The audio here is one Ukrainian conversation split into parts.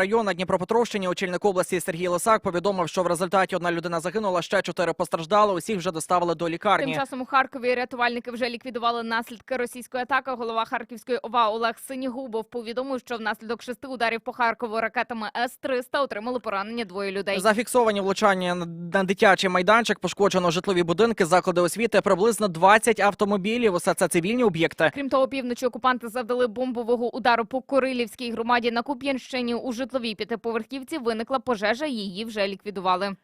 район на Дніпропетровщині очільник області Сергій Лисак повідомив, що в результаті одна людина загинула, ще чотири постраждали. Усіх вже доставили до Тим лікарні. часом у Харкові рятувальники вже ліквідували наслідки російської атаки. Голова Харківської ОВА Олег Синігубов повідомив, що внаслідок шести ударів по Харкову ракетами С-300 отримали поранення двоє людей. Зафіксовані влучання на- на дитячий майданчик, пошкоджено житлові будинки, заклади освіти, приблизно 20 автомобілів. Усе це цивільні об'єкти. Крім того, півночі окупанти завдали бомбового удару по Корилівській громаді на Куп'янщині. У житловій п'ятиповерхівці виникла пожежа, її вже ліквідували.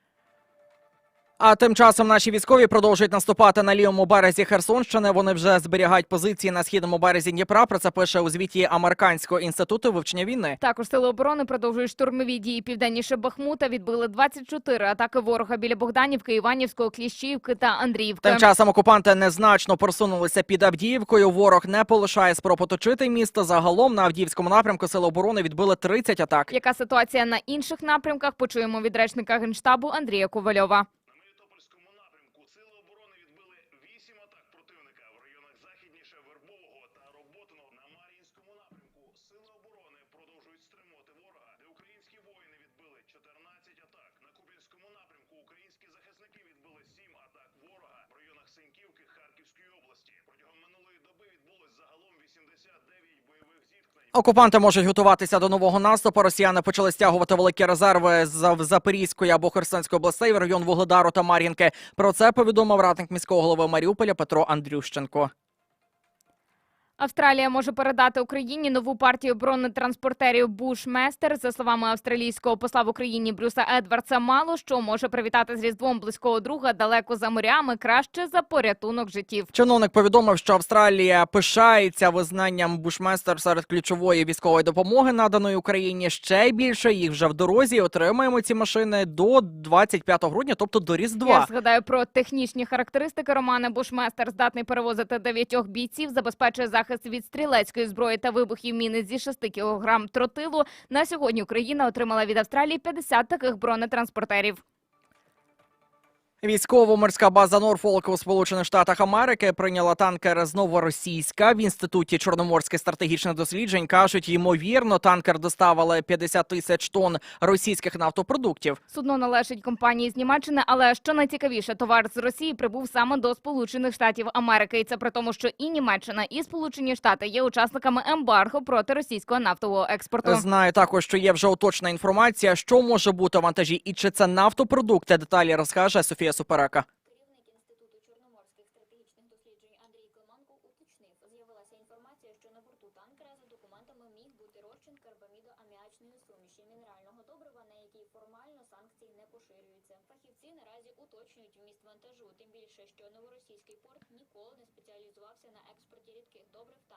А тим часом наші військові продовжують наступати на лівому березі Херсонщини. Вони вже зберігають позиції на східному березі Дніпра. Про це пише у звіті Американського інституту вивчення війни. Також сили оборони продовжують штурмові дії південніше Бахмута. Відбили 24 атаки ворога біля Богданівки, Іванівського, Кліщівки та Андріївки. Тим часом окупанти незначно просунулися під Авдіївкою. Ворог не полишає спроб оточити місто. Загалом на Авдіївському напрямку сили оборони відбили 30 атак. Яка ситуація на інших напрямках? Почуємо від речника генштабу Андрія Ковальова. Мелітопольському напрямку сили оборони відбили вісім атак противника в районах західніше Вербового та Роботиного. На Мар'їнському напрямку сили оборони продовжують стримувати ворога, де українські воїни відбили 14 атак. На Куп'янському напрямку українські захисники відбили 7 атак ворога в районах Сеньківки Харківської області. Протягом минулої доби відбулось загалом 89 бойових зіткнень. Окупанти можуть готуватися до нового наступу. Росіяни почали стягувати великі резерви з Запорізької або Херсонської областей в район Вугледару та Мар'їнки. Про це повідомив радник міського голови Маріуполя Петро Андрющенко. Австралія може передати Україні нову партію бронетранспортерів Бушместер. За словами австралійського посла в Україні Брюса Едвардса, мало що може привітати з різдвом близького друга далеко за морями, краще за порятунок життів. Чиновник повідомив, що Австралія пишається визнанням бушместер серед ключової військової допомоги, наданої Україні. Ще більше їх вже в дорозі. Отримаємо ці машини до 25 грудня, тобто до Я згадаю про технічні характеристики Романа Бушместер. Здатний перевозити дев'ятьох бійців, забезпечує захист від стрілецької зброї та вибухів міни зі 6 кг тротилу. На сьогодні Україна отримала від Австралії 50 таких бронетранспортерів. Військово-морська база Норфолк у Сполучених Штатах Америки прийняла танкер з Новоросійська в інституті чорноморських стратегічних досліджень. кажуть, ймовірно, танкер доставили 50 тисяч тонн російських нафтопродуктів. Судно належить компанії з Німеччини, але що найцікавіше, товар з Росії прибув саме до Сполучених Штатів Америки. І це при тому, що і Німеччина, і Сполучені Штати є учасниками ембарго проти російського нафтового експорту. Знаю також, що є вже уточна інформація, що може бути вантажі, і чи це нафтопродукти. Деталі розкаже Софія Суперека. Керівник Інституту чорноморських стратегічних досліджень Андрій Клименко уточнив, з'явилася інформація, що на борту танкера за документами міг бути розчин карбамідо-аміачної суміші мінерального добрива, на який формально санкції не поширюються. Фахівці наразі уточнюють вміст вантажу, тим більше, що новоросійський порт ніколи не спеціалізувався на експорті рідких добрив танкерами.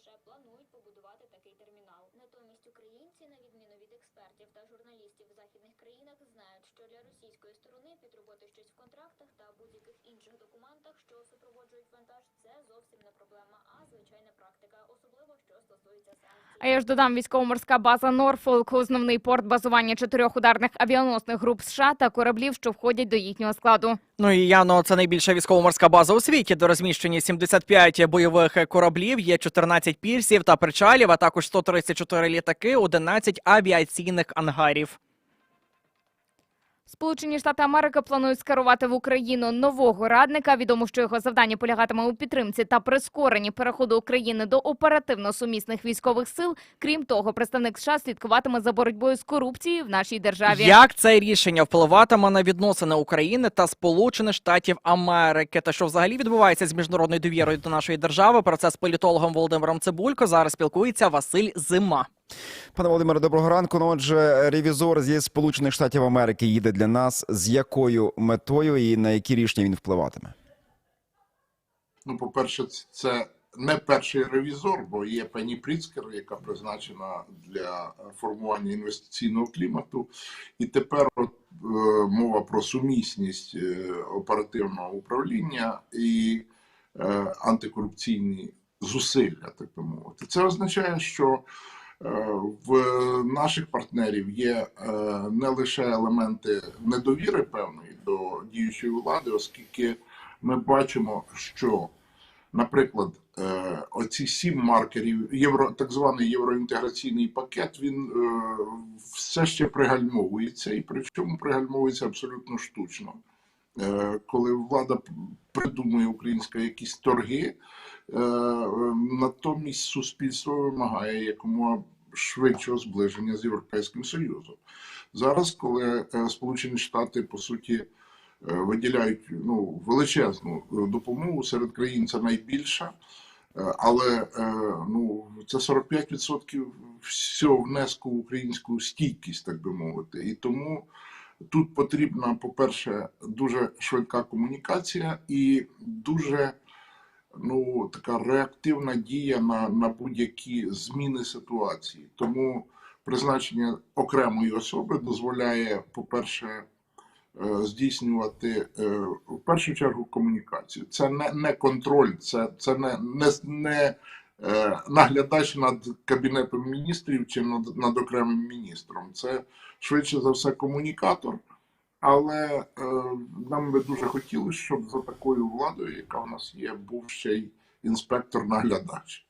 Лише планують побудувати такий термінал. Натомість українці, на відміну від експертів та журналістів в західних країнах, знають, що для російської сторони підробити щось в контрактах та будь-яких інших документах, що супроводжують вантаж, це зовсім не проблема, а звичайна практика, особливо що стосується санкцій. А я ж додам військово-морська база Норфолк, основний порт базування чотирьох ударних авіаносних груп США та кораблів, що входять до їхнього складу. Ну і Яно, це найбільша військово-морська база у світі, де розміщені 75 бойових кораблів, є 14 пірсів та причалів, а також 134 літаки, 11 авіаційних ангарів. Сполучені Штати Америки планують скерувати в Україну нового радника. Відомо, що його завдання полягатиме у підтримці та прискоренні переходу України до оперативно сумісних військових сил. Крім того, представник США слідкуватиме за боротьбою з корупцією в нашій державі. Як це рішення впливатиме на відносини України та Сполучених Штатів Америки? Та що взагалі відбувається з міжнародною довірою до нашої держави? Про це з політологом Володимиром Цибулько зараз спілкується Василь Зима. Пане Володимире, доброго ранку. Ну, отже, ревізор зі Сполучених Штатів Америки їде для нас. З якою метою і на які рішення він впливатиме? Ну, по-перше, це не перший ревізор, бо є Пенні Пріцкер, яка призначена для формування інвестиційного клімату. І тепер от, е, мова про сумісність е, оперативного управління і е, антикорупційні зусилля, так би мовити. Це означає, що в наших партнерів є е, не лише елементи недовіри певної до діючої влади, оскільки ми бачимо, що, наприклад, е, оці сім маркерів, євро, так званий євроінтеграційний пакет, він е, все ще пригальмовується, і причому пригальмовується абсолютно штучно. Е, коли влада придумує українська якісь торги, е, натомість суспільство вимагає якомога швидшого зближення з Європейським Союзом. Зараз, коли е, Сполучені Штати по суті виділяють ну, величезну допомогу серед країн, це найбільша. Але ну, це 45% всього внеску в українську стійкість, так би мовити. І тому тут потрібна, по-перше, дуже швидка комунікація і дуже ну, така реактивна дія на, на будь-які зміни ситуації. Тому призначення окремої особи дозволяє, по-перше, е, здійснювати е, в першу чергу комунікацію. Це не, не контроль, це, це не, не, не наглядач над кабінетом міністрів чи над, над окремим міністром. Це швидше за все комунікатор. Але е, нам би дуже хотілося, щоб за такою владою, яка в нас є, був ще й інспектор-наглядач.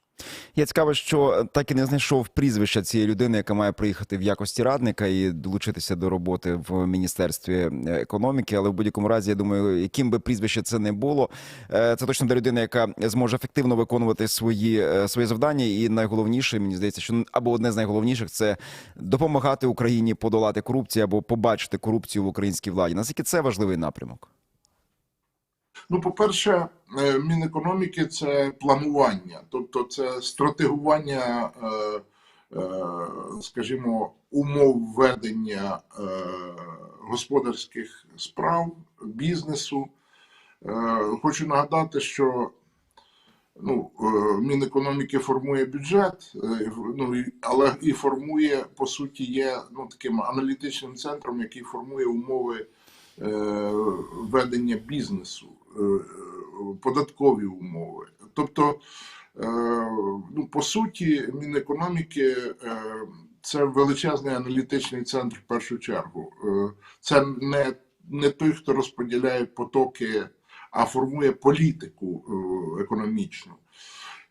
Я цікаво, що так і не знайшов прізвища цієї людини, яка має приїхати в якості радника і долучитися до роботи в міністерстві е, економіки. Але в будь-якому разі, я думаю, яким би прізвище це не було, е, це точно та людина, яка зможе ефективно виконувати свої е, свої завдання. І найголовніше, мені здається, що або одне з найголовніших це допомагати Україні подолати корупцію або побачити корупцію в українській владі. Наскільки це важливий напрямок? Ну, по-перше, е, Мінекономіки це планування, тобто це стратегування, е, е, скажімо, умов ведення господарських справ, бізнесу. Хочу нагадати, що ну, Мінекономіки формує бюджет, ну, але і формує, по суті, є ну, таким аналітичним центром, який формує умови ведення бізнесу, податкові умови. Тобто, е, ну, по суті, Мінекономіки е, це величезний аналітичний центр в першу чергу. Е, Це не, не той, хто розподіляє потоки, а формує політику е, економічну.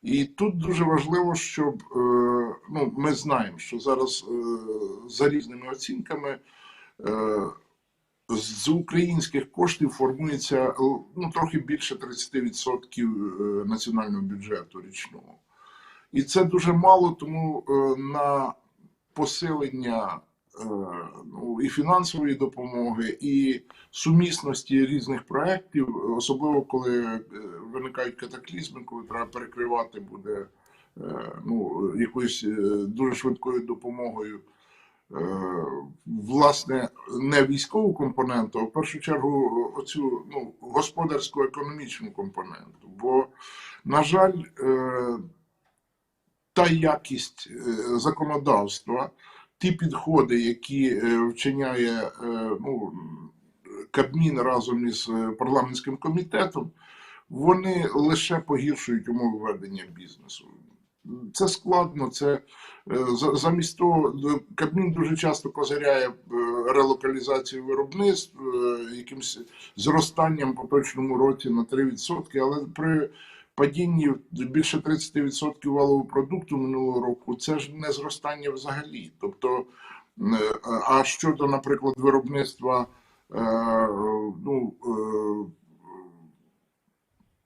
І тут дуже важливо, щоб е, ну, ми знаємо, що зараз е, за різними оцінками е, з українських коштів формується е, ну, трохи більше 30% е, національного бюджету річного. І це дуже мало, тому е, на посилення ну, і фінансової допомоги, і сумісності різних проєктів, особливо коли виникають катаклізми, коли треба перекривати буде ну, якоюсь дуже швидкою допомогою. Е, Власне, не військову компоненту, а в першу чергу оцю ну, господарську економічну компоненту. Бо, на жаль, е, та якість е, законодавства, ті підходи, які вчиняє ну, Кабмін разом із парламентським комітетом, вони лише погіршують умови ведення бізнесу. Це складно, це е, замість того, Кабмін дуже часто козиряє е, релокалізацію виробництв е, якимось зростанням в поточному році на 3%, але при падінні більше 30% валового продукту минулого року це ж не зростання взагалі. Тобто, е, а щодо, наприклад, виробництва е, ну, е,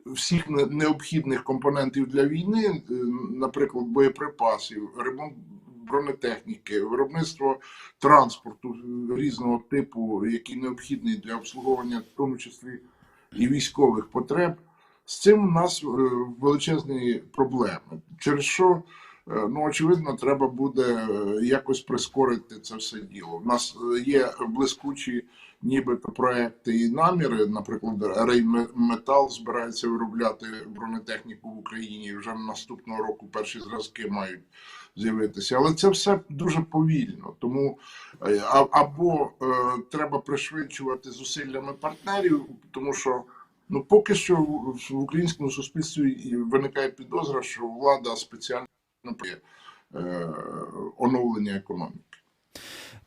всіх не- необхідних компонентів для війни, е, наприклад, боєприпасів, ремонт бронетехніки, виробництво транспорту різного типу, який необхідний для обслуговування, в тому числі і військових потреб. З цим у нас е, величезні проблеми. Через що, ну очевидно, треба буде е, якось прискорити це все діло. У нас е, є блискучі нібито проекти і наміри. Наприклад, Рейнметал збирається виробляти бронетехніку в Україні. Вже наступного року перші зразки мають з'явитися. Але це все дуже повільно. Тому е, або е, треба пришвидшувати зусиллями партнерів, тому що. Ну, поки що в українському суспільстві виникає підозра, що влада спеціально е, оновлення економіки.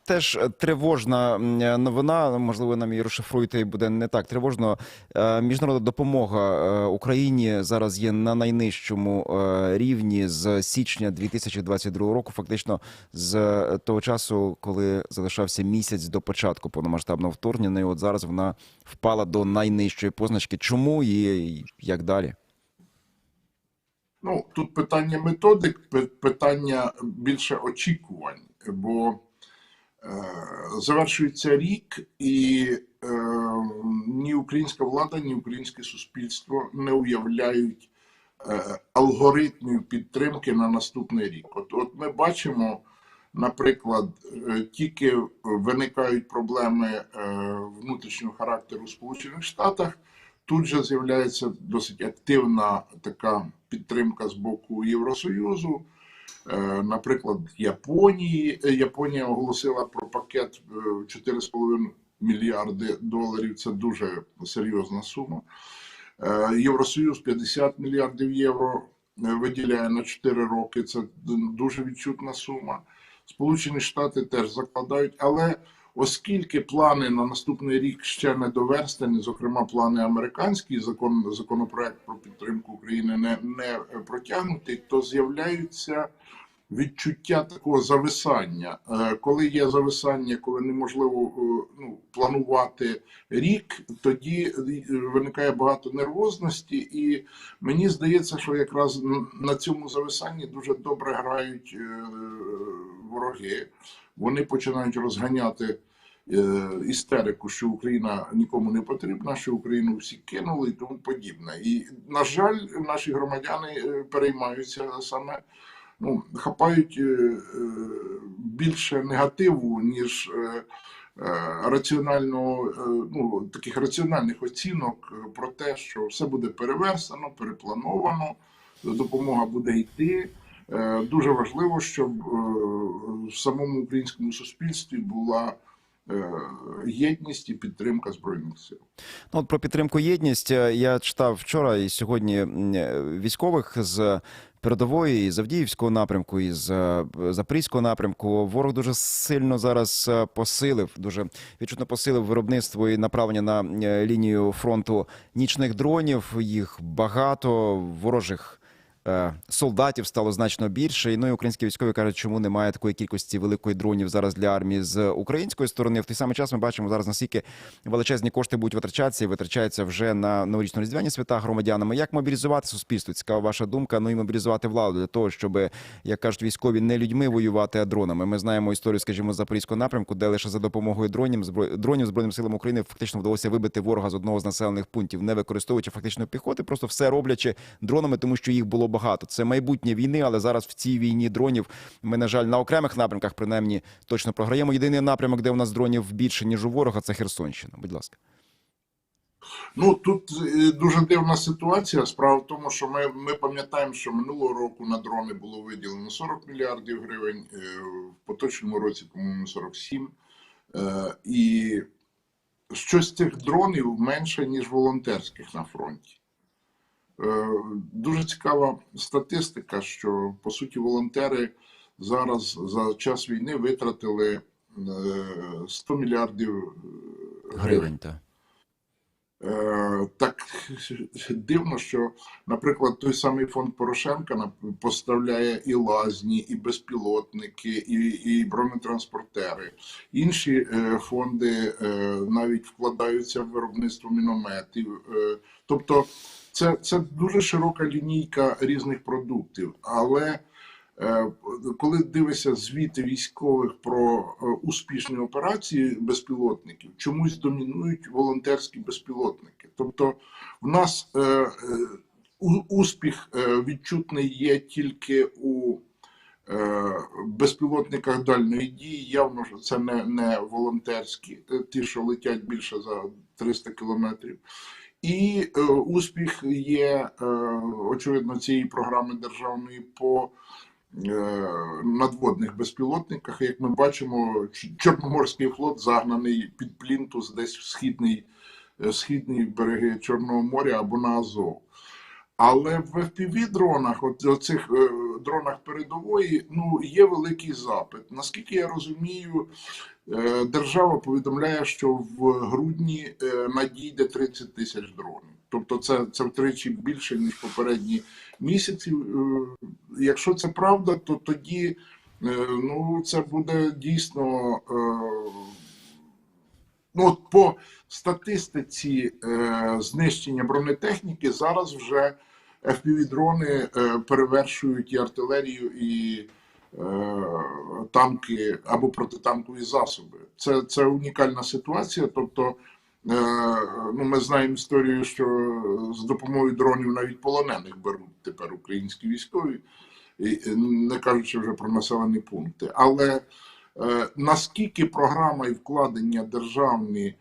теж е, тривожна е, новина. Можливо, нам її розшифруєте і буде не так тривожно. Е, Міжнародна допомога е, Україні зараз є на найнижчому е, рівні з січня 2022 року. Фактично з е, того часу, коли залишався місяць до початку повномасштабного вторгнення. От зараз вона впала до найнижчої позначки. Чому і як далі? Ну, тут питання методик, питання більше очікувань, бо е, завершується рік, і е, ні українська влада, ні українське суспільство не уявляють е, алгоритмів підтримки на наступний рік. От, от ми бачимо, наприклад, е, тільки виникають проблеми е, внутрішнього характеру в Сполучених Штатах. Тут же з'являється досить активна така підтримка з боку Євросоюзу. Е, Наприклад, Японії. Е, Японія оголосила про пакет е, 4,5 мільярди доларів. Це дуже серйозна сума. Е, Євросоюз 50 мільярдів євро е, виділяє на 4 роки. Це дуже відчутна сума. Сполучені Штати теж закладають, але оскільки плани на наступний рік ще не доверстані, зокрема плани американські, закон законопроект про підтримку України не, не протягнутий, то з'являються відчуття такого зависання. Е, Коли є зависання, коли неможливо е, ну, планувати рік, тоді е, виникає багато нервозності, і мені здається, що якраз на цьому зависанні дуже добре грають вороги. Вони починають розганяти істерику, що Україна нікому не потрібна, що Україну всі кинули і тому подібне. І, на жаль, наші громадяни переймаються саме, ну, хапають е, е, більше негативу, ніж е, раціонального, ну, таких раціональних оцінок про те, що все буде переверстано, переплановано, допомога буде йти. Дуже важливо, щоб в самому українському суспільстві була єдність і підтримка збройних сил. Ну, от про підтримку єдність я читав вчора і сьогодні військових з передової, і з Авдіївського напрямку, і з е, Запорізького напрямку. Ворог дуже сильно зараз е, посилив, дуже відчутно посилив виробництво і направлення на е, лінію фронту нічних дронів. Їх багато ворожих. Е, Солдатів стало значно більше, і ну і українські військові кажуть, чому немає такої кількості великої дронів зараз для армії з української сторони. В той самий час ми бачимо зараз наскільки величезні кошти будуть витрачатися і витрачаються вже на новорічно різдвяні свята громадянами. Як мобілізувати суспільство? Цікава ваша думка. Ну і мобілізувати владу для того, щоб, як кажуть військові, не людьми воювати, а дронами. Ми знаємо історію, скажімо, запорізького напрямку, де лише за допомогою дронів збро... дронів збройним силам України фактично вдалося вибити ворога з одного з населених пунктів, не використовуючи фактично піхоти, просто все роблячи дронами, тому що їх було багато. Це майбутнє війни, але зараз в цій війні дронів ми, на жаль, на окремих напрямках принаймні точно програємо. Єдиний напрямок, де у нас дронів більше ніж у ворога, це Херсонщина. Будь ласка. Ну тут е, дуже дивна ситуація. Справа в тому, що ми, ми пам'ятаємо, що минулого року на дрони було виділено 40 мільярдів гривень, е, в поточному році, по-моєму, 47. Е, І щось з цих дронів менше, ніж волонтерських на фронті. Е, Дуже цікава статистика, що по суті волонтери зараз за час війни витратили е, 100 мільярдів е, гривень. Так. Е, дивно, що, наприклад, той самий фонд Порошенка поставляє і лазні, і безпілотники, і, і бронетранспортери. Інші е, фонди е, навіть вкладаються в виробництво мінометів. Е, Тобто, це, це дуже широка лінійка різних продуктів. Але е, коли дивишся звіти військових про е, успішні операції безпілотників, чомусь домінують волонтерські безпілотники. Тобто, в нас е, успіх відчутний є тільки у безпілотниках дальної дії. Явно що це не, не волонтерські, ті, що летять більше за 300 кілометрів. І е, успіх є, е, очевидно, цієї програми державної по е, надводних безпілотниках. Як ми бачимо, Чорноморський флот загнаний під плінтус десь в східний, е, східні береги Чорного моря або на Азов. Але в FPV-дронах, от оцих е, дронах передової, ну є великий запит. Наскільки я розумію, е, держава повідомляє, що в грудні е, надійде 30 тисяч дронів. Тобто, це, це втричі більше ніж попередні місяці. Якщо це правда, то тоді ну це буде дійсно. Ну, от по статистиці е, знищення бронетехніки зараз вже FPV-дрони е, перевершують і артилерію, і е, танки або протитанкові засоби. Це, це унікальна ситуація. Тобто, е, ну, ми знаємо історію, що з допомогою дронів навіть полонених беруть тепер українські військові, не кажучи вже про населені пункти. Але наскільки програма і вкладення державні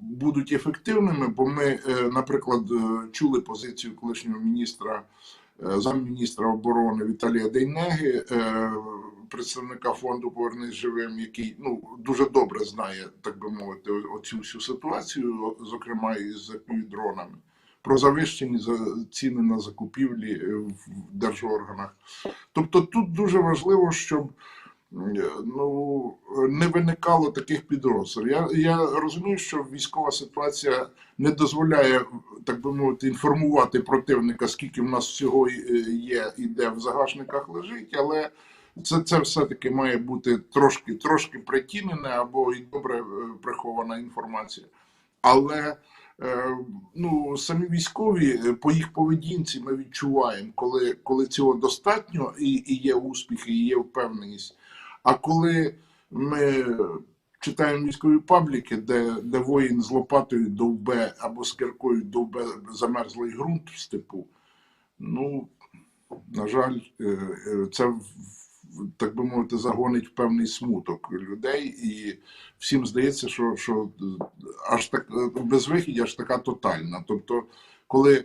будуть ефективними, бо ми, е, наприклад, е, чули позицію колишнього міністра, е, замміністра оборони Віталія Дейнеги, е, представника фонду Повернись живим, який ну дуже добре знає, так би мовити, оцю всю ситуацію, зокрема і з дронами. Про завищені ціни на закупівлі е, в держорганах. Тобто тут дуже важливо, щоб е, ну, не виникало таких підрозділів. Я, я розумію, що військова ситуація не дозволяє, так би мовити, інформувати противника, скільки в нас всього е, є і де в загашниках лежить, але це, це все-таки має бути трошки, трошки притінене або і добре е, прихована інформація. Але е, ну, самі військові е, по їх поведінці ми відчуваємо, коли, коли цього достатньо і, і є успіхи, і є впевненість. А коли ми читаємо військові пабліки, де, де воїн з лопатою довбе або з киркою довбе замерзлий ґрунт в степу, ну, на жаль, е, е, це так би мовити, загонить певний смуток людей, і всім здається, що, що аж так безвихідь, аж така тотальна. Тобто, коли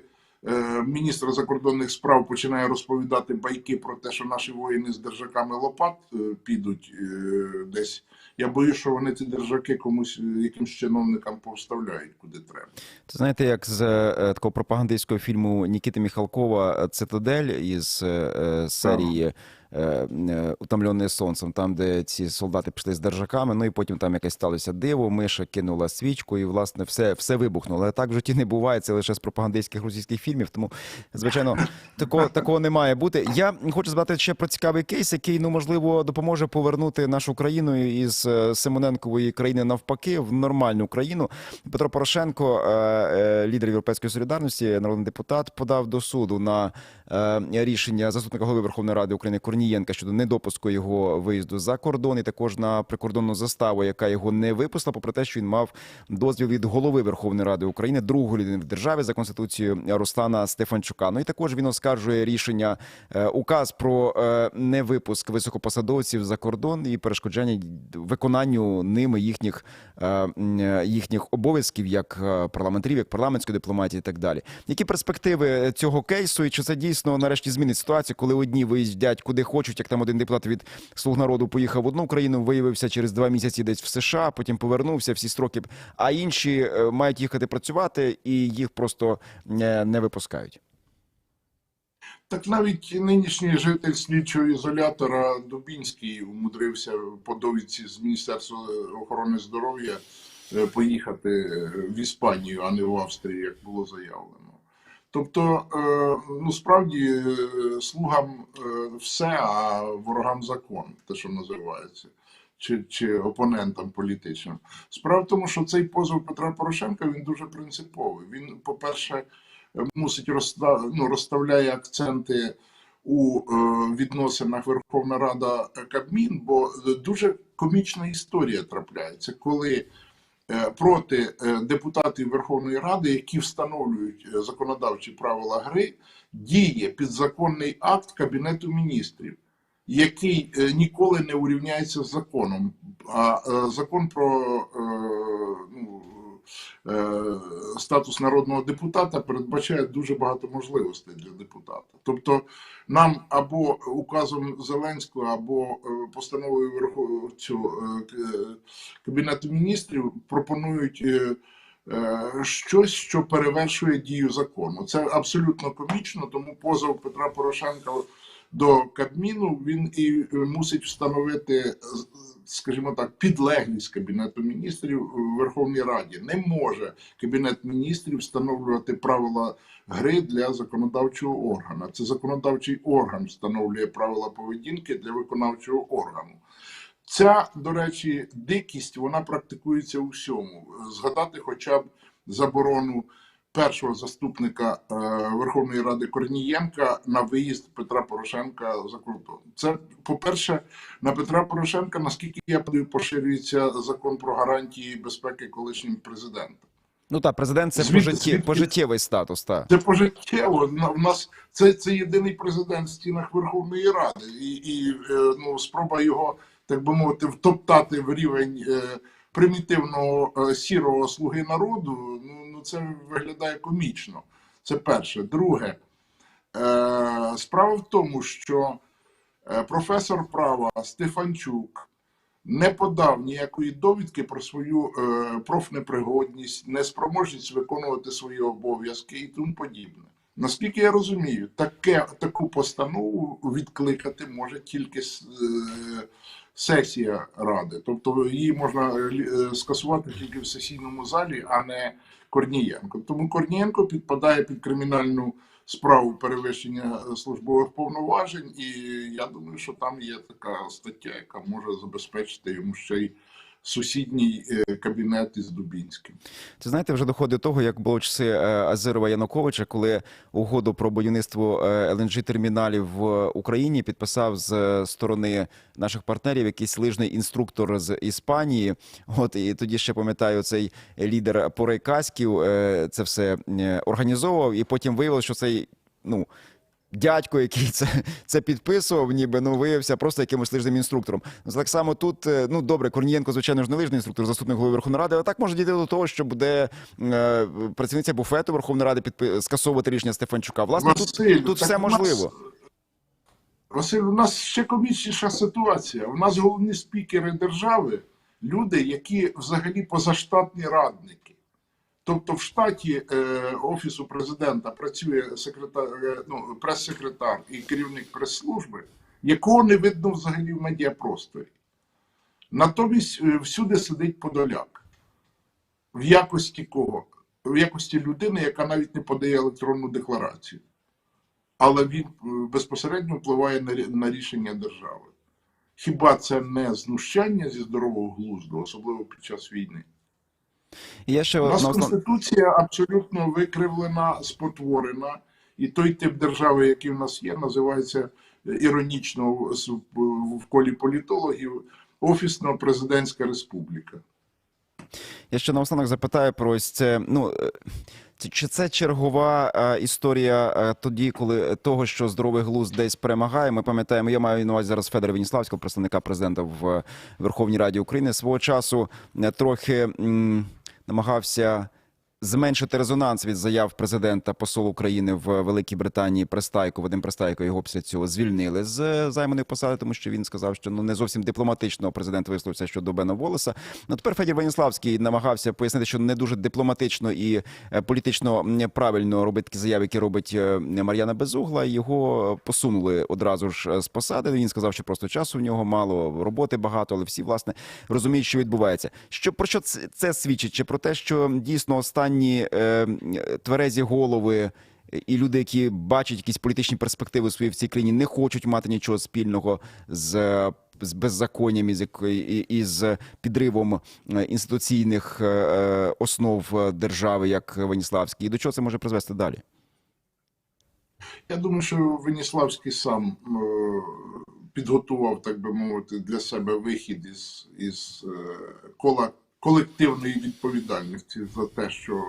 міністр закордонних справ починає розповідати байки про те, що наші воїни з держаками лопат е, підуть е, десь. Я боюсь, що вони ці держаки комусь е, якимсь чиновникам повставляють куди треба. Це знаєте, як з е, такого пропагандистського фільму Нікіти Міхалкова Цитадель із е, е, серії е, е, Утомлений сонцем, там, де ці солдати пішли з держаками, ну і потім там якесь сталося диво, миша кинула свічку, і власне все, все вибухнуло. Але так в житті не буває, це лише з пропагандистських російських фільмів. Тому, звичайно, такого, такого не має бути. Я хочу згадати ще про цікавий кейс, який ну можливо допоможе повернути нашу країну із е, Симоненкової країни навпаки в нормальну країну. Петро Порошенко, е, е, лідер Європейської солідарності, народний депутат, подав до суду на е, рішення заступника голови Верховної Ради України Корнієнка щодо недопуску його виїзду за кордон, і також на прикордонну заставу, яка його не випустила, попри те, що він мав дозвіл від голови Верховної Ради України, другої людини в державі за конституцією Руслана Стефанчука. Ну і також він оскаржує рішення е, указ про е, невипуск високопосадовців за кордон і перешкоджання виконанню ними їхніх е, їхніх обов'язків як парламентарів, як парламентської дипломатії, і так далі. Які перспективи цього кейсу, і чи це дійсно нарешті змінить ситуацію, коли одні виїздять куди хочуть, як там один депутат від слуг народу поїхав в одну країну, виявився через два місяці десь в США, потім повернувся всі строки, а інші е, мають їхати працювати і їх просто е, не випускають. Так навіть нинішній житель слідчого ізолятора Дубінський умудрився по довідці з Міністерства охорони здоров'я е, поїхати в Іспанію, а не в Австрію, як було заявлено. Тобто, е, ну справді е, слугам е, все, а ворогам закон, те, що називається, чи, чи опонентам політичним. Справа в тому, що цей позов Петра Порошенка він дуже принциповий. Він, по-перше, мусить розстав, ну, розставляє акценти у відносинах Верховна Рада Кабмін, бо дуже комічна історія трапляється, коли проти е, депутатів Верховної Ради, які встановлюють е, законодавчі правила гри, діє підзаконний акт Кабінету міністрів, який е, ніколи не урівняється з законом. А е, закон про е, ну, е, статус народного депутата передбачає дуже багато можливостей для депутата. Тобто нам або указом Зеленського, або е, постановою цього е, Кабінету міністрів пропонують. е, е, Щось, що перевершує дію закону, це абсолютно комічно. Тому позов Петра Порошенка до Кабміну, він і е, мусить встановити, е, скажімо так, підлеглість Кабінету міністрів в Верховній Раді. Не може Кабінет міністрів встановлювати правила гри для законодавчого органу. Це законодавчий орган встановлює правила поведінки для виконавчого органу. Ця, до речі, дикість вона практикується у всьому. Згадати хоча б заборону першого заступника е, Верховної Ради Корнієнка на виїзд Петра Порошенка за кордон. Це, по-перше, на Петра Порошенка, наскільки я подаю, поширюється закон про гарантії безпеки колишнім президентам. Ну так, президент це Звідки- звідки- пожиттєвий статус. Так. Це пожиттєво. В нас це, це єдиний президент в стінах Верховної Ради, і, і е, ну, спроба його, так би мовити, втоптати в рівень е, примітивного сірого слуги народу. Ну це виглядає комічно. Це перше. Друге, е, справа в тому, що е, професор права Стефанчук не подав ніякої довідки про свою е, профнепригодність, неспроможність виконувати свої обов'язки і тому подібне. Наскільки я розумію, таке, таку постанову відкликати може тільки сесія ради. Тобто її можна скасувати тільки в сесійному залі, а не Корнієнко. Тому Корнієнко підпадає під кримінальну справу перевищення службових повноважень, і я думаю, що там є така стаття, яка може забезпечити йому ще й сусідній е, кабінет із Дубінським. Це знаєте, вже доходить до того, як було часи е, Азирова Януковича, коли угоду про будівництво ЛНЖ терміналів в Україні підписав з е, сторони наших партнерів якийсь лижний інструктор з Іспанії. От і тоді ще пам'ятаю, цей лідер Порейкаськів е, це все е, організовував, і потім виявилося, що цей ну. Дядько, який це, це підписував, ніби ну виявився просто якимось лижним інструктором. Ну, Так само тут, е, ну добре, Корнієнко, звичайно ж, не лижний інструктор, заступник голови Верховної Ради, але так може дійти до того, що буде е, працівниця буфету Верховної Ради підпи... скасовувати рішення Стефанчука. Власне, тут, Василь, тут так все можливо. Василь, у нас ще комічніша ситуація. У нас головні спікери держави люди, які взагалі позаштатні радники. Тобто в штаті е, Офісу президента працює секретар, е, ну, прес-секретар і керівник прес-служби, якого не видно взагалі в медіапросторі. Натомість е, всюди сидить Подоляк. В якості кого? В якості людини, яка навіть не подає електронну декларацію але він безпосередньо впливає на рішення держави. Хіба це не знущання зі здорового глузду, особливо під час війни? І я ще У нас на конституція абсолютно викривлена, спотворена, і той тип держави, який в нас є, називається е, іронічно в колі політологів Офісно-президентська республіка. Я ще наостанок запитаю про ось це. Ну е, чи- це чергова е, історія е, тоді, коли того, що здоровий глузд десь перемагає? Ми пам'ятаємо, я маю на увазі зараз Федора Веніславського, представника президента в Верховній Раді України. Свого часу е, трохи м, намагався. Зменшити резонанс від заяв президента посол України в Великій Британії Пристайко Вадим Пристайко його після цього звільнили з е, займаної посади, тому що він сказав, що ну не зовсім дипломатично президент висловився щодо Бена Волеса. Ну тепер Федір Веніславський намагався пояснити, що не дуже дипломатично і е, політично правильно робить такі заяви, які робить е, Мар'яна Безугла. Його посунули одразу ж з посади. Він сказав, що просто часу в нього мало, роботи багато, але всі власне розуміють, що відбувається. Що про що це, це свідчить? Чи про те, що дійсно останні е, тверезі голови і люди, які бачать якісь політичні перспективи свої в цій країні, не хочуть мати нічого спільного з. З беззаконням із і- з підривом е, інституційних е, е, основ держави, як Веніславський, і до чого це може призвести далі? Я думаю, що Веніславський сам підготував, так би мовити, для себе вихід із, із кола колективної відповідальності за те, що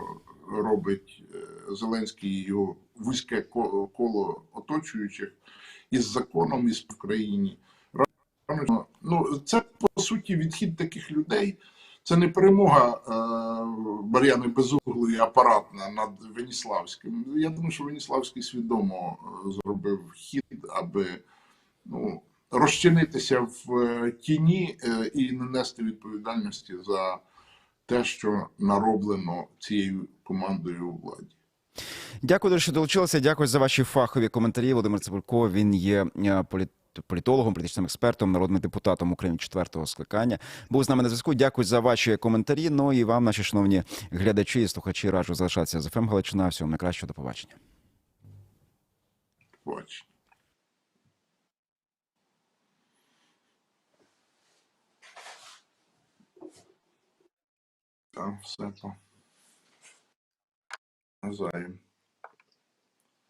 робить е, Зеленський і його вузьке коло оточуючих із законом із в країні. Ну, це по суті відхід таких людей. Це не перемога е, Мар'яни Безуглої апаратна над Веніславським. Я думаю, що Веніславський свідомо е, зробив хід, аби ну, розчинитися в е, тіні е, і не нести відповідальності за те, що нароблено цією командою у владі. Дякую, що долучилися. Дякую за ваші фахові коментарі. Володимир Цибулько. Він є е, політ. Політологом, політичним експертом, народним депутатом України четвертого скликання був з нами на зв'язку. Дякую за ваші коментарі. Ну і вам, наші шановні глядачі і слухачі, раджу залишатися з ФМ Галичина. Всього найкращого до побачення. Бач. Так, все по. Назаєм.